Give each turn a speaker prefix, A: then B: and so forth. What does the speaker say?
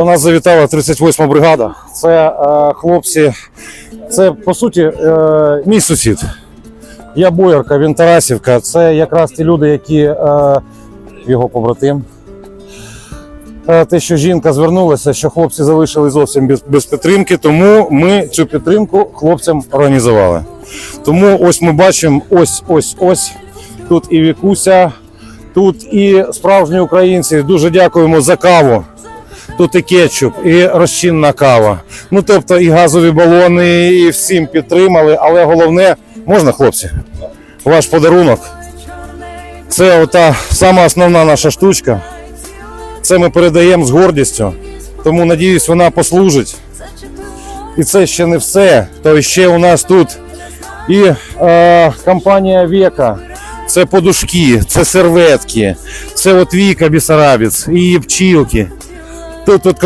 A: До нас завітала 38 ма бригада. Це е, хлопці, це по суті е, мій сусід. Я боярка, він Тарасівка. Це якраз ті люди, які е, його побратим. Е, те, що жінка звернулася, що хлопці залишили зовсім без, без підтримки, тому ми цю підтримку хлопцям організували. Тому ось ми бачимо ось ось ось. Тут і Вікуся, тут і справжні українці. Дуже дякуємо за каву. Тут і кетчуп, і розчинна кава. Ну тобто і газові балони, і всім підтримали. Але головне, можна, хлопці, ваш подарунок. Це ота сама основна наша штучка. Це ми передаємо з гордістю. Тому надіюсь, вона послужить. І це ще не все. То ще у нас тут і е, компанія Века. Це подушки, це серветки, це от Віка Бісарабіц, і пчілки. Тут, тут